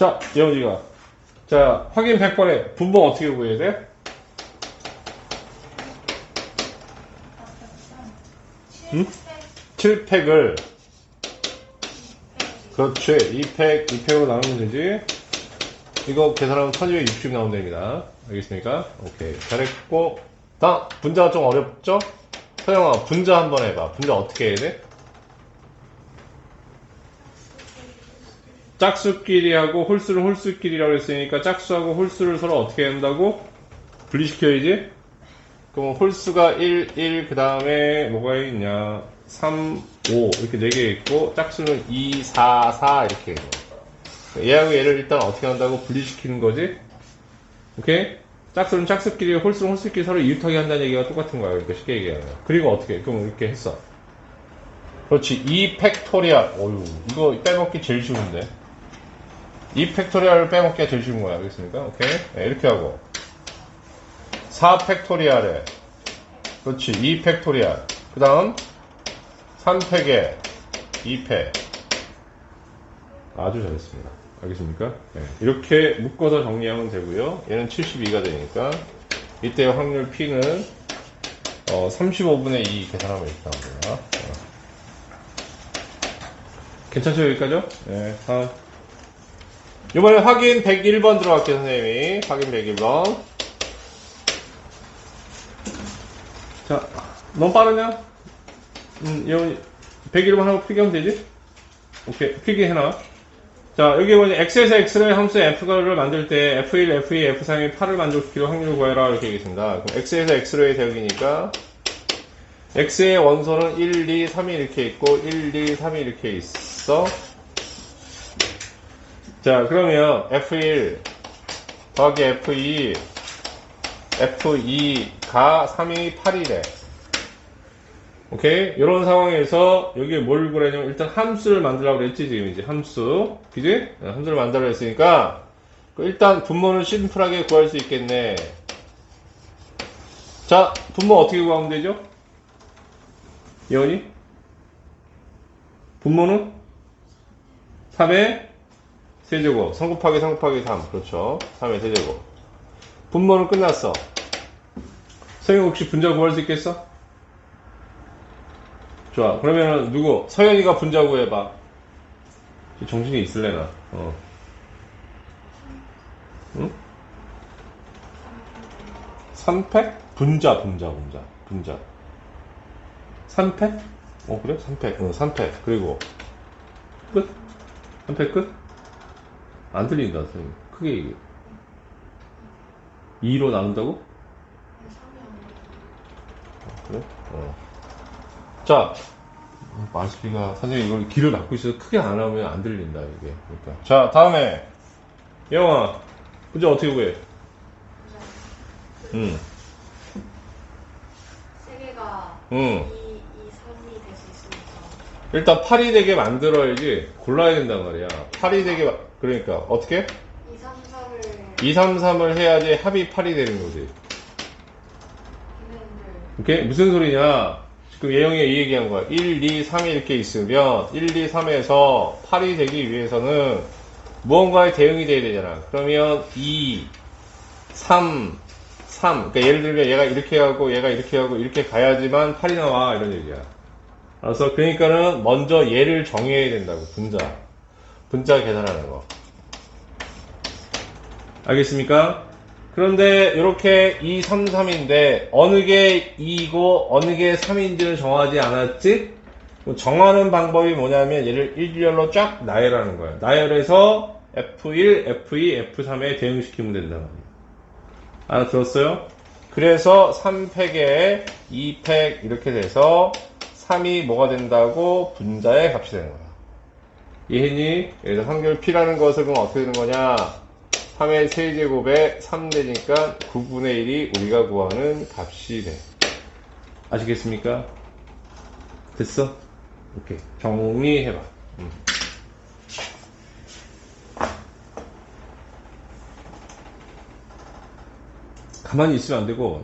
자, 예원이가. 자, 확인 100번에 분모 어떻게 구해야 돼? 응? 7팩을 그렇지 2팩 2팩으로 나누면 되지 이거 계산하면 1260 나오면 됩니다 알겠습니까? 오케이 잘했고 다음 분자가 좀 어렵죠? 서영아 분자 한번 해봐 분자 어떻게 해야 돼? 짝수끼리 하고 홀수를 홀수끼리라고 했으니까 짝수하고 홀수를 서로 어떻게 한다고? 분리시켜야지. 그럼 홀수가 1, 1, 그 다음에 뭐가 있냐? 3, 5 이렇게 4개 있고 짝수는 2, 4, 4 이렇게. 있는 거야. 얘하고 얘를 일단 어떻게 한다고 분리시키는 거지? 오케이? 짝수는 짝수끼리 홀수는 홀수끼리 서로 이웃하게 한다는 얘기가 똑같은 거야. 그러니까 쉽게 얘기하면. 그리고 어떻게? 그럼 이렇게 했어. 그렇지. 2 팩토리얼 어휴 이거 빼먹기 제일 쉬운데 2 팩토리얼을 빼먹기가 제일 쉬운 거야. 알겠습니까? 오케이. 네, 이렇게 하고. 4 팩토리얼에. 그렇지. 2 팩토리얼 그 다음 3팩에 2팩. 아주 잘했습니다. 알겠습니까? 네, 이렇게 묶어서 정리하면 되고요. 얘는 72가 되니까. 이때 확률 P는 어, 35분의 2 계산하면 이렇게 나옵니다. 어. 괜찮죠? 여기까지요? 네. 다음 이번에 확인 101번 들어갈게요 선생님이 확인 101번 자, 너무 빠르냐? 음, 여기 101번 하고 필기하면 되지? 오케이, 필기해놔. 자, 여기 보니 x에서 x의 함수 f를 만들 때 f1, f2, f3이 8을 만족시키려 확률을 구해라 이렇게 얘기했습니다. 그럼 x에서 x로의 대역이니까 x의 원소는 1, 2, 3이 이렇게 있고 1, 2, 3이 이렇게 있어. 자, 그러면 f1 더하기 f2 F2가 3이 8이래. 오케이? 이런 상황에서 여기에 뭘 구하냐면 일단 함수를 만들라고 그랬지 지금 이제 함수. 그지? 어, 함수를 만들라 했으니까 그 일단 분모는 심플하게 구할 수 있겠네. 자, 분모 어떻게 구하면 되죠? 예원이? 분모는 3의 세제곱. 3 곱하기 3 곱하기 3. 그렇죠. 3의 세제곱. 분모는 끝났어. 서영 혹시 분자 구할 수 있겠어? 좋아. 그러면 누구? 서연이가 분자 구해봐. 정신이 있을래나? 어. 응? 3팩? 분자, 분자, 분자, 분자. 3팩? 어, 그래? 3팩. 응, 3팩. 그리고, 끝? 3팩 끝? 안 들린다, 선생님. 크게 얘기해. 2로 나눈다고? 그래? 어. 자, 마스피가 선생님 이걸 귀를 막고 있어서 크게 안 하면 안 들린다 이게. 그러니까. 자, 다음에 영아, 문제 어떻게 구해? 응, 세 개가 응. 2, 2, 3이 될 수 있으니까 일단 8이 되게 만들어야지 골라야 된단 말이야. 8이 되게 마- 그러니까 어떻게? 2, 3, 4를 2, 3, 3을 해야지 합이 8이 되는 거지. 오케이? 무슨 소리냐? 지금 예영이가 이 얘기한 거야. 1, 2, 3이 이렇게 있으면 1, 2, 3에서 8이 되기 위해서는 무언가의 대응이 돼야 되잖아. 그러면 2, 3, 3. 그러니까 예를 들면 얘가 이렇게 하고 얘가 이렇게 하고 이렇게 가야지만 8이 나와. 이런 얘기야. 알았어? 그러니까는 먼저 얘를 정해야 된다고. 분자. 분자 계산하는 거. 알겠습니까? 그런데 이렇게 2, 3, 3인데 어느 게 2고 어느 게 3인지를 정하지 않았지? 정하는 방법이 뭐냐면 얘를 일렬로 쫙 나열하는 거야. 나열해서 F1, F2, F3에 대응시키면 된단 말이야. 알아들었어요? 그래서 3팩에 2팩 이렇게 돼서 3이 뭐가 된다고 분자의 값이 되는 거야. 이해니? 그래서 확률 P라는 것은 그럼 어떻게 되는 거냐? 3의 세제곱에 3 되니까 9분의 1이 우리가 구하는 값이 돼. 아시겠습니까? 됐어? 오케이. 정리해봐. 음. 가만히 있으면 안 되고,